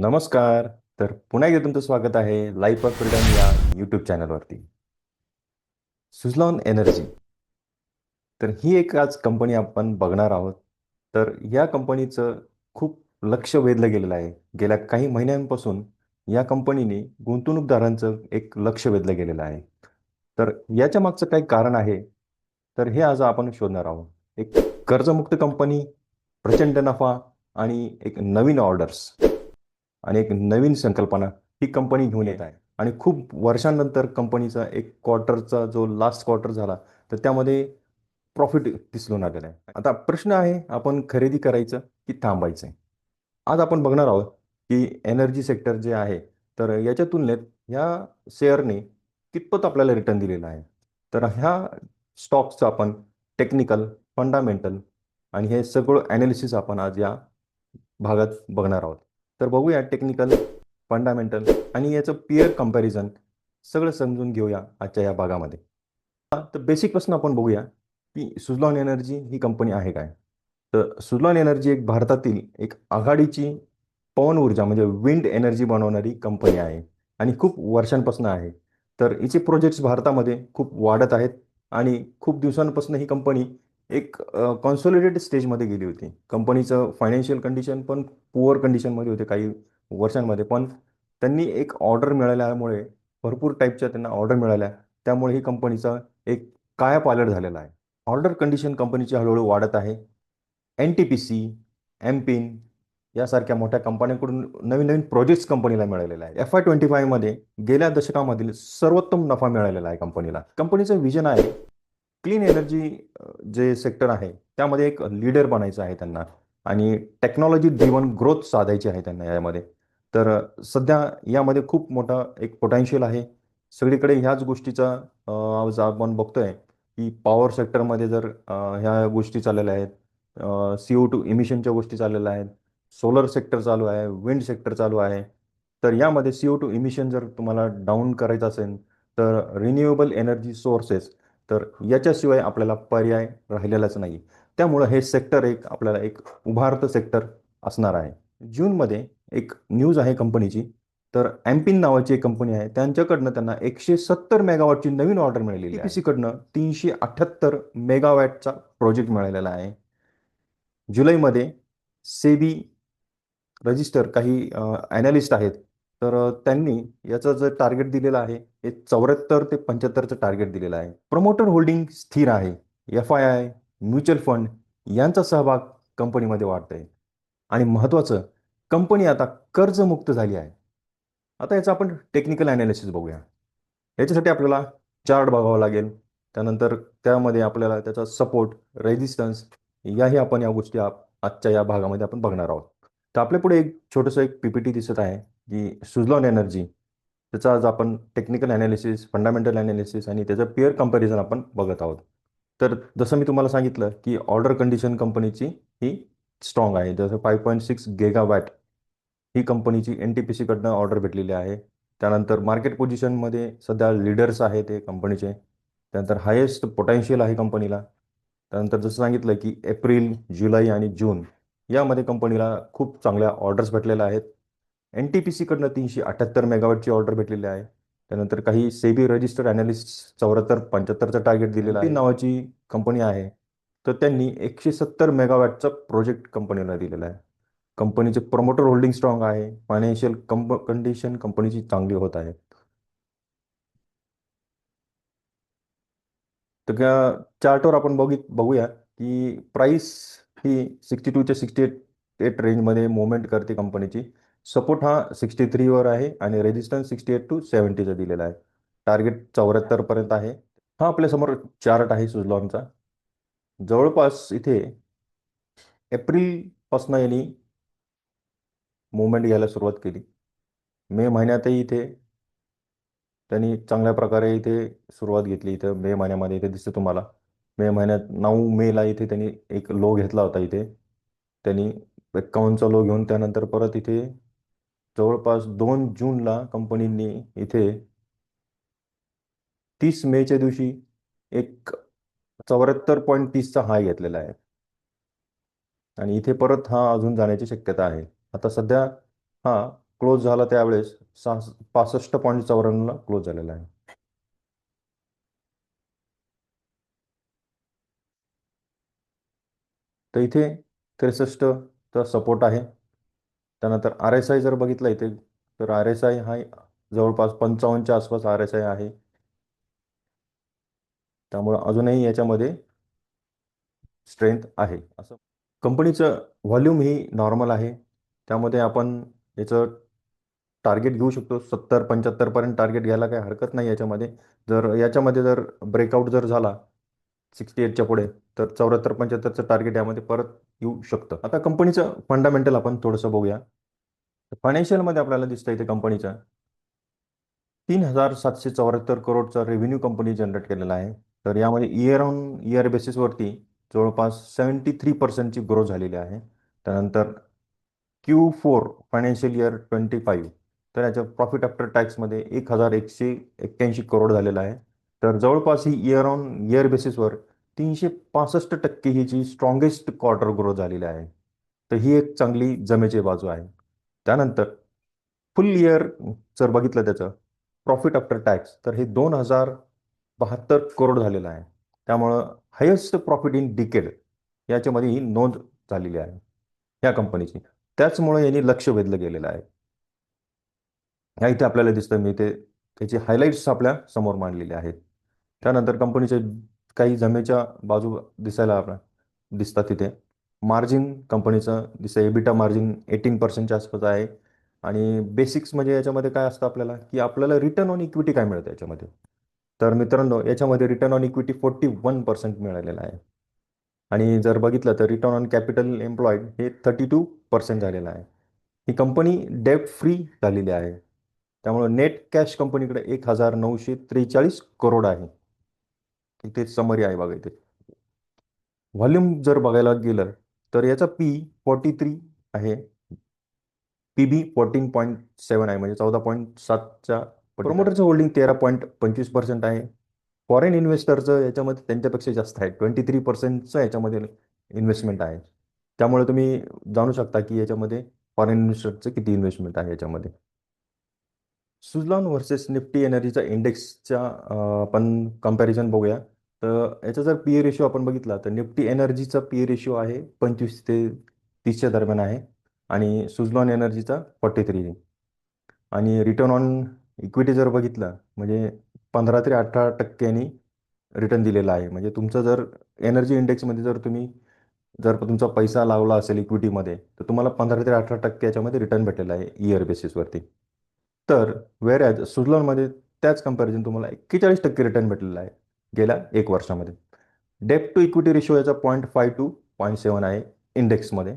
नमस्कार. तर पुन्हा एकदा तुमचं स्वागत आहे लाईफ ऑफ फ्रीडम या यूट्यूब चॅनलवरती सुझलॉन एनर्जी तर ही एक आज कंपनी आपण बघणार आहोत. तर या कंपनीचं खूप लक्ष वेधलं गेलेलं आहे. गेल्या काही महिन्यांपासून या कंपनीने गुंतवणूकदारांचं एक लक्ष वेधलं गेलेलं आहे. तर याच्या मागचं काही कारण आहे. तर हे आज आपण शोधणार आहोत. एक कर्जमुक्त कंपनी प्रचंड नफा आणि एक नवीन ऑर्डर्स आणि एक नवीन संकल्पना ही कंपनी घेऊन येत आहे. आणि खूप वर्षांनंतर कंपनीचा एक क्वार्टरचा जो लास्ट क्वार्टर झाला तर त्यामध्ये प्रॉफिट दिसून आलेला आहे. आता प्रश्न आहे आपण खरेदी करायचं की थांबायचं? आज आपण बघणार आहोत की एनर्जी सेक्टर जे आहे तर याच्या तुलनेत ह्या शेअरने कितपत आपल्याला रिटर्न दिलेला आहे? तर ह्या स्टॉक्सचं आपण टेक्निकल फंडामेंटल आणि हे सगळं ॲनालिसिस आपण आज या भागात बघणार आहोत. तर बघूया टेक्निकल फंडामेंटल आणि याचं पिअर कंपॅरिझन सगळं समजून घेऊया आजच्या या भागामध्ये. तर बेसिकपासून आपण बघूया की सुझलॉन एनर्जी ही कंपनी आहे काय? तर सुझलॉन एनर्जी एक भारतातील एक आघाडीची पवन ऊर्जा म्हणजे विंड एनर्जी बनवणारी कंपनी आहे आणि खूप वर्षांपासून आहे. तर हिचे प्रोजेक्ट्स भारतामध्ये खूप वाढत आहेत आणि खूप दिवसांपासून ही कंपनी एक कॉन्सोलिडेटेड स्टेजमध्ये गेली होती. कंपनीचं फायनान्शियल कंडिशन पण पुअर कंडिशनमध्ये होते काही वर्षांमध्ये. पण त्यांनी एक ऑर्डर मिळाल्यामुळे भरपूर टाईपच्या त्यांना ऑर्डर मिळाल्या. त्यामुळे ही कंपनीचा एक कायापालट झालेला आहे. ऑर्डर कंडिशन कंपनीची हळूहळू वाढत आहे. N T P C M pin यासारख्या मोठ्या कंपन्यांकडून नवीन नवीन प्रोजेक्ट्स कंपनीला मिळालेला आहे. एफ आय ट्वेंटी फायमध्ये गेल्या दशकामधील सर्वोत्तम नफा मिळालेला आहे कंपनीला कंपनीचं विजन आहे क्लीन एनर्जी जे सेक्टर आहे त्यामध्ये एक लीडर बनायचं आहे त्यांना. आणि टेक्नॉलॉजी ड्रिवन ग्रोथ साधायची आहे त्यांना यामध्ये. तर सध्या यामध्ये खूप मोठा एक पोटेन्शियल आहे. सगळीकडे ह्याच गोष्टीचा आज आपण बघतोय की पॉवर सेक्टरमध्ये जर ह्या गोष्टी चाललेल्या आहेत सी ओ टू इमिशनच्या गोष्टी चाललेल्या आहेत सोलर सेक्टर चालू आहे विंड सेक्टर चालू आहे तर यामध्ये सी ओ टू इमिशन जर तुम्हाला डाऊन करायचं असेल तर रिन्युएबल एनर्जी सोर्सेस तर याच्याशिवाय आपल्याला पर्याय राहिलेलाच नाही. त्यामुळं हे सेक्टर एक आपल्याला एक उभारतं सेक्टर असणार आहे. जूनमध्ये एक न्यूज आहे कंपनीची तर एम्पिन नावाची एक कंपनी आहे. त्यांच्याकडनं त्यांना एकशे सत्तर मेगावॅटची नवीन ऑर्डर मिळालेली आहे. कडनं तीनशे अठ्ठ्याहत्तर मेगावॅटचा प्रोजेक्ट मिळालेला आहे. जुलैमध्ये सेबी रजिस्टर काही ॲनालिस्ट आहेत. तर त्यांनी याचं जे टार्गेट दिलेलं आहे हे चौऱ्याहत्तर ते पंच्याहत्तरचं टार्गेट दिलेलं आहे. प्रमोटर होल्डिंग स्थिर आहे. F I I mutual fund यांचा सहभाग कंपनीमध्ये वाढतोय. आणि महत्त्वाचं कंपनी आता कर्जमुक्त झाली आहे. आता याचं आपण टेक्निकल ॲनालिसिस बघूया. याच्यासाठी आपल्याला चार्ट बघावं लागेल. त्यानंतर त्यामध्ये आपल्याला त्याचा सपोर्ट रेजिस्टन्स याही आपण या गोष्टी आजच्या या भागामध्ये आपण बघणार आहोत. तर आपल्या पुढे एक छोटंसं एक पी पी टी दिसत आहे. की सुझलॉन एनर्जी त्याचा आज आपण टेक्निकल ॲनालिसिस फंडामेंटल ॲनालिसिस आणि त्याचं पेअर कंपॅरिझन आपण बघत आहोत. तर जसं मी तुम्हाला सांगितलं की ऑर्डर कंडिशन कंपनीची ही स्ट्रॉंग आहे. जसं फाईव्ह पॉईंट सिक्स गेगावॅट ही कंपनीची एन टी पी सीकडनं ऑर्डर भेटलेली आहे. त्यानंतर मार्केट पोझिशनमध्ये सध्या लीडर्स आहेत ते कंपनीचे त्यानंतर हायेस्ट पोटेन्शियल आहे कंपनीला त्यानंतर जसं सांगितलं की एप्रिल जुलै आणि जून यामध्ये कंपनीला खूप चांगल्या ऑर्डर्स भेटलेल्या आहेत. एन टी पी सीकडनं तीनशे अठ्ठ्याहत्तर मेगावॅटची ऑर्डर भेटलेली आहे. त्यानंतर काही सेबी रजिस्टर्ड अनालिस्ट चौऱ्याहत्तर पंच्याहत्तरचा टार्गेट दिलेला आहे. नावाची कंपनी आहे. तर त्यांनी एकशे सत्तर मेगावॅटचा प्रोजेक्ट कंपनीला दिलेला आहे. कंपनीचे प्रमोटर होल्डिंग स्ट्रॉंग आहे. फायनान्शियल कंप कंडिशन कंपनीची चांगली होत आहे. तर चार्टवर आपण बघित बघूया की प्राईस ही सिक्स्टी टूच्या सिक्स्टी एट एट रेंजमध्ये मुवमेंट करते कंपनीची. सपोर्ट हा सिक्स्टी थ्रीवर आहे आणि रेजिस्टन्स सिक्स्टी एट टू सेवन्टीचा दिलेला आहे. टार्गेट चौऱ्याहत्तरपर्यंत आहे. हा आपल्यासमोर चार्ट आहे सुझलॉनचा जवळपास इथे एप्रिलपासून यांनी मुवमेंट घ्यायला सुरुवात केली. मे महिन्यातही इथे त्यांनी चांगल्या प्रकारे इथे सुरुवात घेतली. इथं मे महिन्यामध्ये इथे दिसतं तुम्हाला. मे महिन्यात नऊ मेला इथे त्यांनी एक लो घेतला होता इथे. त्यांनी एक्कावन्नचा लो घेऊन त्यानंतर परत इथे जवळपास दोन जूनला कंपनीने इथे तीस मेच्या दिवशी एक चौऱ्याहत्तर पॉईंट तीसचा हाय घेतलेला आहे. आणि इथे परत हा अजून जाण्याची शक्यता आहे. आता सध्या हा क्लोज झाला त्यावेळेस सहा पासष्ट पॉईंट चौऱ्याण्णवला क्लोज झालेला आहे. तर इथे त्रेसष्टचा सपोर्ट आहे. त्यानंतर आर एस आय जर बघितलं इथे तर आर एस आय हा जवळपास पंचावन्नच्या आसपास आर एस आय आहे. त्यामुळं अजूनही याच्यामध्ये स्ट्रेंथ आहे. असं कंपनीचं व्हॉल्यूम ही नॉर्मल आहे. त्यामध्ये आपण याचं टार्गेट घेऊ शकतो. सत्तर पंच्याहत्तरपर्यंत टार्गेट घ्यायला काही हरकत नाही याच्यामध्ये. जर याच्यामध्ये जर ब्रेकआउट जर झाला सिक्स्टी एटच्या पुढे तर चौऱ्याहत्तर पंच्याहत्तरचं टार्गेट यामध्ये परत येऊ शकतं. आता कंपनीचं फंडामेंटल आपण थोडंसं बघूया. फायनान्शियलमध्ये आपल्याला दिसतं इथे कंपनीचा तीन हजार सातशे चौऱ्याहत्तर करोडचा रेव्हेन्यू कंपनी जनरेट केलेला आहे. तर यामध्ये इयर ऑन इयर बेसिसवरती जवळपास सेवन्टी थ्री पर्सेंटची ग्रोथ झालेली आहे. त्यानंतर Q four financial year twenty five तर याच्या प्रॉफिट आफ्टर टॅक्समध्ये एक हजार एकशे एक्क्याऐंशी करोड झालेला आहे. तर जवळपास ही इयर ऑन इयर बेसिसवर तीनशे पासष्ट टक्के ही जी स्ट्रॉंगेस्ट क्वार्टर ग्रोथ झालेली आहे तर ही एक चांगली जमेची बाजू आहे. त्यानंतर फुल इयर जर बघितलं त्याचं प्रॉफिट आफ्टर टॅक्स तर हे दोन हजार बहात्तर करोड झालेलं आहे. त्यामुळं हायेस्ट प्रॉफिट इन डिकेड याच्यामध्ये ही नोंद झालेली आहे या कंपनीची त्याचमुळे यांनी लक्ष वेधलं गेलेलं आहे. ह्या इथे आपल्याला दिसतं मी ते त्याचे हायलाईट्स आपल्यासमोर मांडलेले आहेत. त्यानंतर कंपनीचे काही जमेच्या बाजू दिसायला आपल्या दिसतात तिथे. मार्जिन कंपनीचं दिसतं एबिटा मार्जिन एटीन पर्सेंटच्या आसपास आहे. आणि बेसिक्स म्हणजे याच्यामध्ये काय असतं आपल्याला? की आपल्याला रिटर्न ऑन इक्विटी काय मिळतं याच्यामध्ये? तर मित्रांनो याच्यामध्ये return on equity forty one percent मिळालेला आहे. आणि जर बघितलं तर रिटर्न ऑन कॅपिटल एम्प्लॉईड हे थर्टी टू पर्सेंट झालेलं आहे. ही कंपनी डेप फ्री झालेली आहे. त्यामुळं नेट कॅश कंपनीकडे एक हजार नऊशे त्रेचाळीस करोड आहे. इथे समरी आहे बघा इथे. व्हॉल्यूम जर बघायला गेलं तर याचा पी फॉर्टी थ्री आहे. P B fourteen point seven आहे म्हणजे चौदा पॉईंट सातच्या प्रोमोटरचं होल्डिंग तेरा पॉईंट पंचवीस पर्सेंट आहे. फॉरेन इन्व्हेस्टरचं याच्यामध्ये त्यांच्यापेक्षा जास्त आहे ट्वेंटी थ्री पर्सेंटचं याच्यामध्ये इन्व्हेस्टमेंट आहे. त्यामुळे तुम्ही जाणू शकता की याच्यामध्ये फॉरेन इन्व्हेस्टरचं किती इन्व्हेस्टमेंट आहे याच्यामध्ये. सुझलॉन व्हर्सेस निफ्टी एनर्जीचा इंडेक्सच्या आपण कंपॅरिझन बघूया. तर याचा जर पी ए रेशो आपण बघितला तर निफ्टी एनर्जीचा पी ए रेशो आहे पंचवीस ते तीसच्या दरम्यान आहे आणि सुझलॉन एनर्जीचा फॉर्टी थ्री आणि रिटर्न ऑन इक्विटी जर बघितलं म्हणजे पंधरा ते अठरा टक्क्यांनी रिटर्न दिलेला आहे. म्हणजे तुमचं जर एनर्जी इंडेक्समध्ये जर तुम्ही जर तुमचा पैसा लावला असेल इक्विटीमध्ये तर तुम्हाला पंधरा ते अठरा टक्के याच्यामध्ये रिटर्न भेटलेला आहे इयर बेसिसवरती तर वेर ॲज सुझलॉनमध्ये त्याच कंपॅरिझन तुम्हाला एक्केचाळीस टक्के रिटर्न भेटलेला आहे. गेल्या एक वर्षामध्ये. डेप टू इक्विटी रेशो याचा point five two point seven आहे इंडेक्समध्ये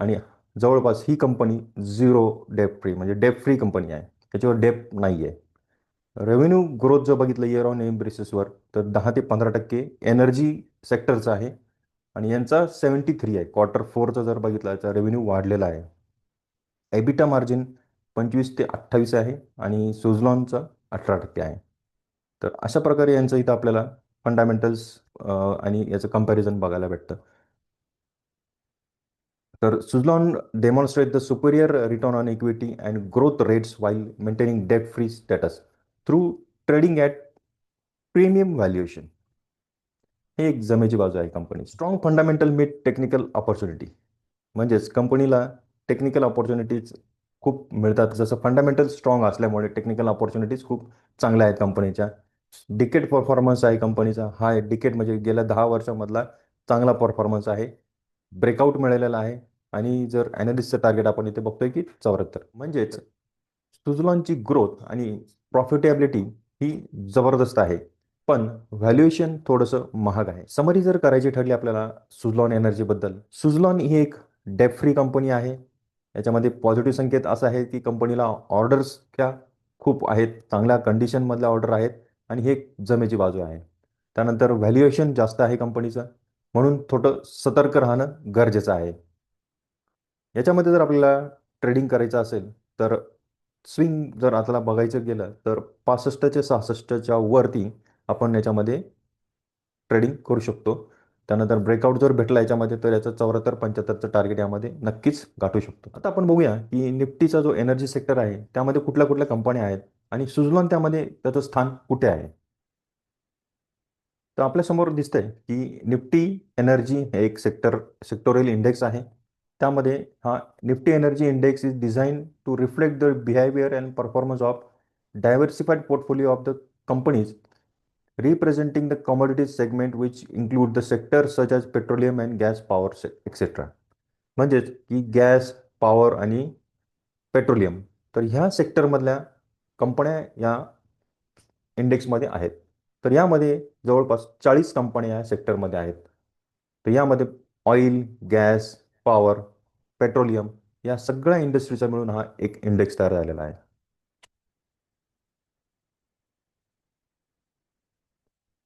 आणि जवळपास ही कंपनी झिरो डेप फ्री म्हणजे डेप फ्री कंपनी आहे. त्याच्यावर डेप नाही आहे रेव्हेन्यू ग्रोथ जर बघितलं इयर ऑन एम बेसिसवर तर दहा ते पंधरा टक्के एनर्जी सेक्टरचा आहे. आणि यांचा सेवन्टी थ्री आहे क्वार्टर फोरचा जर बघितला तर रेव्हेन्यू वाढलेला आहे. एबिटा मार्जिन पंचवीस ते अठ्ठावीस आहे. आणि सुझलॉनचा अठरा टक्के आहे. तर अशा प्रकारे यांचं इथं आपल्याला फंडामेंटल्स आणि याचं कंपॅरिझन बघायला भेटतं. तर Suzlon demonstrate the superior return on equity and growth rates while maintaining debt free status through trading at premium valuation हे एक जमेची बाजू आहे company strong fundamental meet technical opportunity म्हणजेच कंपनीला टेक्निकल ऑपॉर्च्युनिटीज खूप मिळतात. जसं फंडामेंटल स्ट्रॉंग असल्यामुळे टेक्निकल ऑपॉर्च्युनिटीज खूप चांगल्या आहेत कंपनीच्या डिकेट परफॉर्मन्स आहे कंपनीचा हा डिकेट म्हणजे गेल्या दहा वर्षामधला चांगला परफॉर्मन्स आहे. ब्रेकआउट मिळालेला आहे. आणि जर ॲनालिस्टचं टार्गेट आपण इथे बघतोय की चौऱ्याहत्तर. म्हणजेच सुझलॉनची ग्रोथ आणि प्रॉफिटेबिलिटी ही जबरदस्त आहे. पण व्हॅल्युएशन थोडंसं महाग आहे. समरी जर करायची ठरली आपल्याला सुझलॉन एनर्जीबद्दल सुझलॉन ही एक डेप फ्री कंपनी आहे. याच्यामध्ये पॉझिटिव्ह संकेत असा आहे की कंपनीला ऑर्डर्स क्या खूप आहेत. चांगल्या कंडिशनमधल्या ऑर्डर आहेत. आणि हे एक जमेची बाजू आहे. त्यानंतर व्हॅल्युएशन जास्त आहे कंपनीचं म्हणून थोडं सतर्क राहणं गरजेचं आहे. याच्यामध्ये जर आपल्याला ट्रेडिंग करायचं असेल तर स्विंग जर आता बघायचं गेलं तर पासष्टच्या सहासष्टच्या वरती आपण याच्यामध्ये ट्रेडिंग करू शकतो. त्यानंतर ब्रेकआउट जर भेटला याच्यामध्ये तर याचं चौऱ्याहत्तर पंच्याहत्तरचं टार्गेट यामध्ये नक्कीच गाठू शकतो. आता आपण बघूया की निफ्टीचा जो एनर्जी सेक्टर आहे त्यामध्ये कुठल्या कुठल्या कंपन्या आहेत? आणि सुझलॉन त्यामध्ये त्याचं स्थान कुठे आहे? तर आपल्यासमोर दिसतंय की निफ्टी एनर्जी हे एक सेक्टर सेक्टोरियल इंडेक्स आहे. त्यामध्ये हा Nifty energy index is design to reflect the behaviour and performance of diversified portfolio of the companies representing the commodities segment which include the sector such as petroleum and gas power etcetera म्हणजेच की gas power आणि petroleum तर ह्या सेक्टरमधल्या कंपन्या या इंडेक्समध्ये आहेत. तर यामध्ये जवळपास चाळीस कंपन्या या सेक्टरमध्ये आहेत. तर यामध्ये ऑइल गॅस पॉवर पेट्रोलियम या सगळ्या इंडस्ट्रीचा मिळून हा एक इंडेक्स तयार झालेला आहे.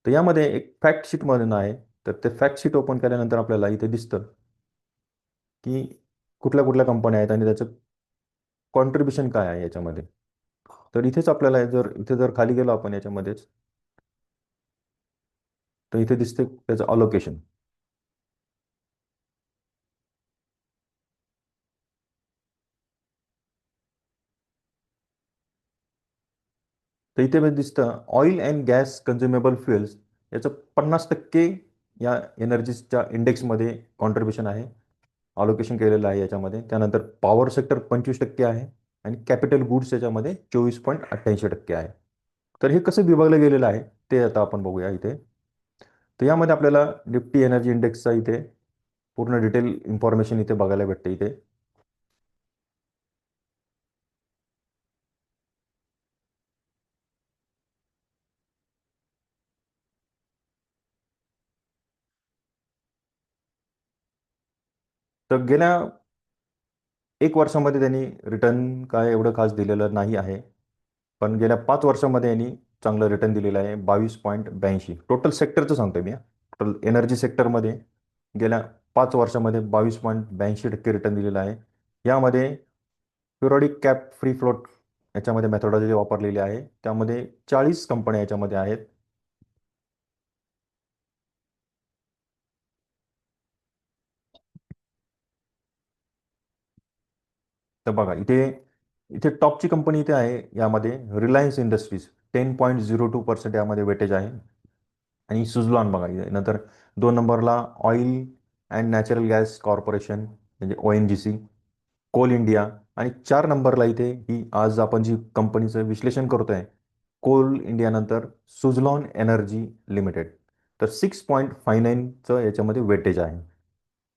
तर यामध्ये एक फॅक्ट शीट म्हणून आहे. तर ते फॅक्ट शीट ओपन केल्यानंतर आपल्याला इथे दिसतं की कुठल्या कुठल्या कंपन्या आहेत आणि त्याचं कॉन्ट्रीब्युशन काय आहे याच्यामध्ये. तर इथेच आपल्याला जर इथे जर खाली गेलो आपण याच्यामध्येच तर इथे दिसते त्याचं अलोकेशन तर इथे दिसतं oil and gas consumable fuels याचं पन्नास टक्के या एनर्जीच्या इंडेक्समध्ये कॉन्ट्रीब्युशन आहे. अलोकेशन केलेलं आहे याच्यामध्ये. त्यानंतर पॉवर सेक्टर पंचवीस टक्के आहे. आणि कॅपिटल गुड्स याच्यामध्ये चोवीस पॉईंट अठ्ठ्याऐंशी टक्के आहे. तर हे कसं विभागलं गेलेलं आहे ते आता आपण बघूया इथे. तर यामध्ये आपल्याला निफ्टी एनर्जी इंडेक्सचा इथे पूर्ण डिटेल इन्फॉर्मेशन इथे बघायला भेटते इथे. तर गेल्या एक वर्षामध्ये त्यांनी रिटर्न काय एवढं खास दिलेलं नाही आहे. पण गेल्या पाच वर्षामध्ये यांनी चांगलं रिटर्न दिलेलं आहे. बावीस पॉईंट ब्याऐंशी. टोटल सेक्टरचं सांगतो मी टोटल एनर्जी सेक्टरमध्ये गेल्या पाच वर्षामध्ये बावीस पॉईंट ब्याऐंशी टक्के रिटर्न दिलेलं आहे. यामध्ये प्युरॉडिक कॅप फ्री फ्लोट याच्यामध्ये मेथोडॉलॉजी वापरलेली आहे. त्यामध्ये चाळीस कंपन्या याच्यामध्ये आहेत. तर बघा इथे इथे टॉपची कंपनी इथे आहे यामध्ये. Reliance Industries ten point zero two percent यामध्ये वेटेज आहे. आणि सुझलॉन बघा नंतर दोन नंबरला oil and natural gas corporation म्हणजे O N G C coal India आणि चार नंबरला इथे ही आज आपण जी कंपनीचं विश्लेषण करतोय कोल इंडियानंतर सुझलॉन एनर्जी लिमिटेड तर सिक्स पॉईंट फाय नाईनचं याच्यामध्ये वेटेज आहे.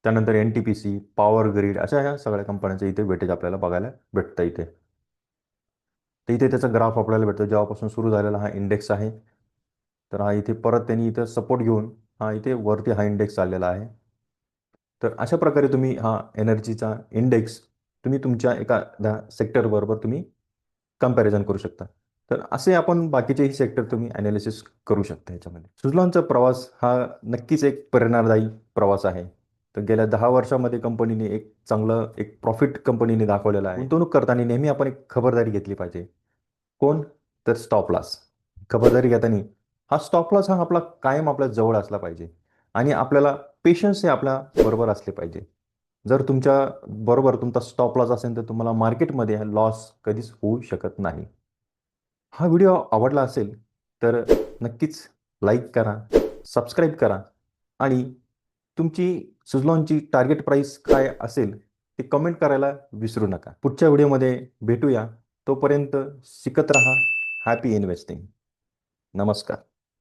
त्यानंतर N T P C power grid अशा ह्या सगळ्या कंपन्यांचं इथे वेटेज आपल्याला बघायला भेटतं इथे. तर इथे त्याचा ग्राफ आपल्याला भेटतो. जेव्हापासून सुरू झालेला हा इंडेक्स आहे तर हा इथे परत त्यांनी इथं सपोर्ट घेऊन हा इथे वरती हा इंडेक्स चाललेला आहे. तर अशा प्रकारे तुम्ही हा एनर्जीचा इंडेक्स तुम्ही तुमच्या एखाद्या सेक्टरबरोबर तुम्ही कंपॅरिझन करू शकता. तर असे आपण बाकीचेही सेक्टर तुम्ही अनालिसिस करू शकता याच्यामध्ये. सुझलॉनचा प्रवास हा नक्कीच एक प्रेरणादायी प्रवास आहे. तर गेल्या दहा वर्षामध्ये कंपनीने एक चांगलं एक प्रॉफिट कंपनीने दाखवलेलं आहे. गुंतवणूक करताना नेहमी आपण एक खबरदारी घेतली पाहिजे. कोण? तर स्टॉप लॉस खबरदारी घेताना हा स्टॉप लॉस हा आपला कायम आपल्या जवळ असला पाहिजे. आणि आपल्याला पेशन्स हे आपल्या बरोबर असले पाहिजे. जर तुमच्या बरोबर तुमचा स्टॉप लॉस असेल तर तुम्हाला मार्केटमध्ये लॉस कधीच होऊ शकत नाही. हा व्हिडिओ आवडला असेल तर नक्कीच लाईक करा सबस्क्राईब करा आणि तुमची सुझलॉनची टार्गेट प्राईस काय असेल ते कमेंट करायला विसरू नका. पुढच्या व्हिडिओमध्ये भेटूया. तोपर्यंत शिकत रहा. हॅपी इन्व्हेस्टिंग नमस्कार.